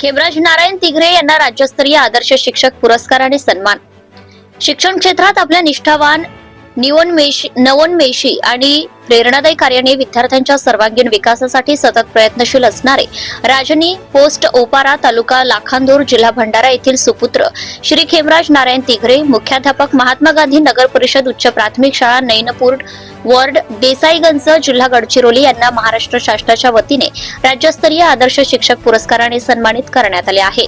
खेमराज नारायण तिघरे यांना राज्यस्तरीय आदर्श शिक्षक पुरस्काराने सन्मान. शिक्षण क्षेत्रात आपल्या निष्ठावान निवोन्मेषी नवोन्मेषी आणि प्रेरणादायी कार्याने विद्यार्थ्यांच्या सर्वांगीण विकासासाठी सतत प्रयत्नशील असणारे राजनी पोस्ट ओपारा तालुका लाखांदूर जिल्हा भंडारा येथील सुपुत्र श्री खेमराज नारायण तिघरे मुख्याध्यापक महात्मा गांधी नगर परिषद उच्च प्राथमिक शाळा नैनपूर वॉर्ड देसाईगंज जिल्हा गडचिरोली यांना महाराष्ट्र शासनाच्या वतीने राज्यस्तरीय आदर्श शिक्षक पुरस्काराने सन्मानित करण्यात आले आहे.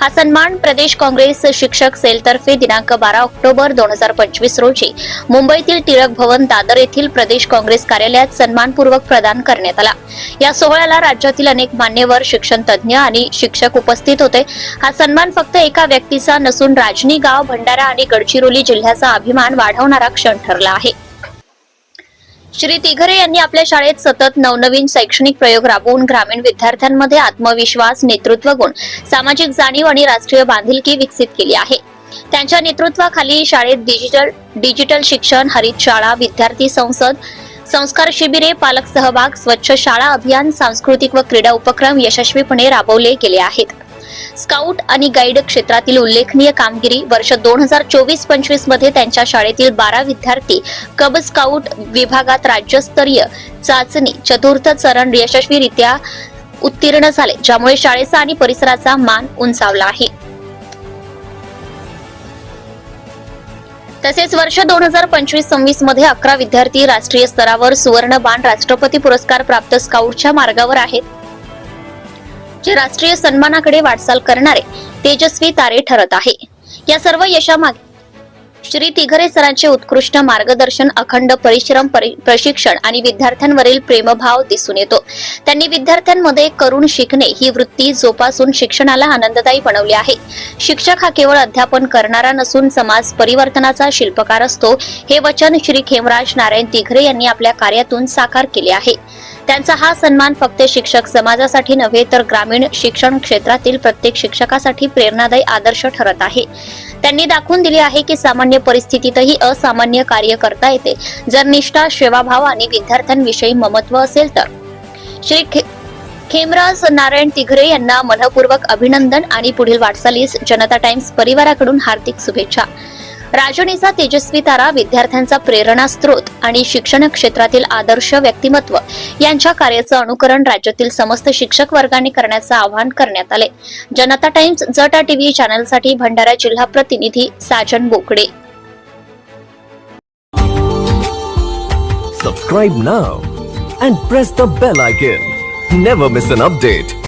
हा सन्मान प्रदेश काँग्रेस शिक्षक सेलतर्फे दिनांक बारा ऑक्टोबर दोन हजार पंचवीस रोजी मुंबईतील टिळक भवन दादर येथील प्रदेश काँग्रेस कार्यालयात सन्मानपूर्वक प्रदान करण्यात आला. या सोहळ्याला राज्यातील अनेक मान्यवर शिक्षण तज्ज्ञ आणि शिक्षक उपस्थित होते. हा सन्मान फक्त एका व्यक्तीचा नसून राजनी गाव भंडारा आणि गडचिरोली जिल्ह्याचा अभिमान वाढवणारा क्षण ठरला आहे. श्री तिघरे यांनी आपल्या शाळेत सतत नवनवीन शैक्षणिक प्रयोग राबवून ग्रामीण विद्यार्थ्यांमध्ये आत्मविश्वास नेतृत्व गुण सामाजिक जाणीव आणि राष्ट्रीय बांधिलकी विकसित केली आहे. त्यांच्या नेतृत्वाखाली शाळेत डिजिटल डिजिटल शिक्षण हरित शाळा विद्यार्थी संसद संस्कार शिबिरे पालक सहभाग स्वच्छ शाळा अभियान सांस्कृतिक व क्रीडा उपक्रम यशस्वीपणे राबवले गेले आहेत. स्काउट आणि गाईड क्षेत्रातील उल्लेखनीय कामगिरी वर्ष दोन हजार चोवीस पंचवीसमध्ये त्यांच्या शाळेतील बारा विद्यार्थी कब स्काउट विभागात राज्यस्तरीय चाचणी चतुर्थ चरण यशस्वीरित्या उत्तीर्ण झाले ज्यामुळे शाळेचा आणि परिसराचा मान उंचावला आहे. तसेच वर्ष दोन हजार पंचवीस सव्वीसमध्ये अकरा विद्यार्थी राष्ट्रीय स्तरावर सुवर्ण बाण राष्ट्रपती पुरस्कार प्राप्त स्काउटच्या मार्गावर आहेत. जे राष्ट्रीय सन्मानाकडे वाटचाल करणारे तेजस्वी तारे ठरत आहे. या सर्व यशामागे श्री तिघरे सरांचे उत्कृष्ट मार्गदर्शन अखंड परिश्रम परि- प्रशिक्षण आणि विद्यार्थ्यांवरील प्रेमभाव दिसून येतो. त्यांनी विद्यार्थ्यांमध्ये करून शिकणे ही वृत्ती जोपासून शिक्षणाला आनंददायी बनवली आहे. शिक्षक हा केवळ अध्यापन करणारा नसून समाज परिवर्तनाचा शिल्पकार असतो. हे वचन श्री खेमराज नारायण तिघरे यांनी आपल्या कार्यातून साकार केले आहे. त्यांचा हा सन्मान फक्त शिक्षक समाजासाठी नव्हे तर ग्रामीण शिक्षण क्षेत्रातील प्रत्येक शिक्षकासाठी प्रेरणादायी आदर्श ठरत आहे. त्यांनी दाखवून दिले आहे की सामान्य परिस्थितीतही असामान्य कार्य करता येते. जर निष्ठा सेवाभाव आणि विद्यार्थ्यांविषयी ममत्व असेल तर. श्री खे- खेमराज नारायण तिघरे यांना मनपूर्वक अभिनंदन आणि पुढील वाटचालीस जनता टाइम्स परिवाराकडून हार्दिक शुभेच्छा. राजनीचा तेजस्वी तारा विद्यार्थ्यांचा प्रेरणा स्रोत आणि शिक्षण क्षेत्रातील आदर्श व्यक्तिमत्व यांच्या कार्याचं अनुकरण राज्यातील समस्त शिक्षक वर्गाने करण्याचं आवाहन करण्यात आले जनता टाइम्स जटा टीव्ही चॅनलसाठी भंडारा जिल्हा प्रतिनिधी साजन बोकडे Subscribe now and press the bell icon. Never miss an update.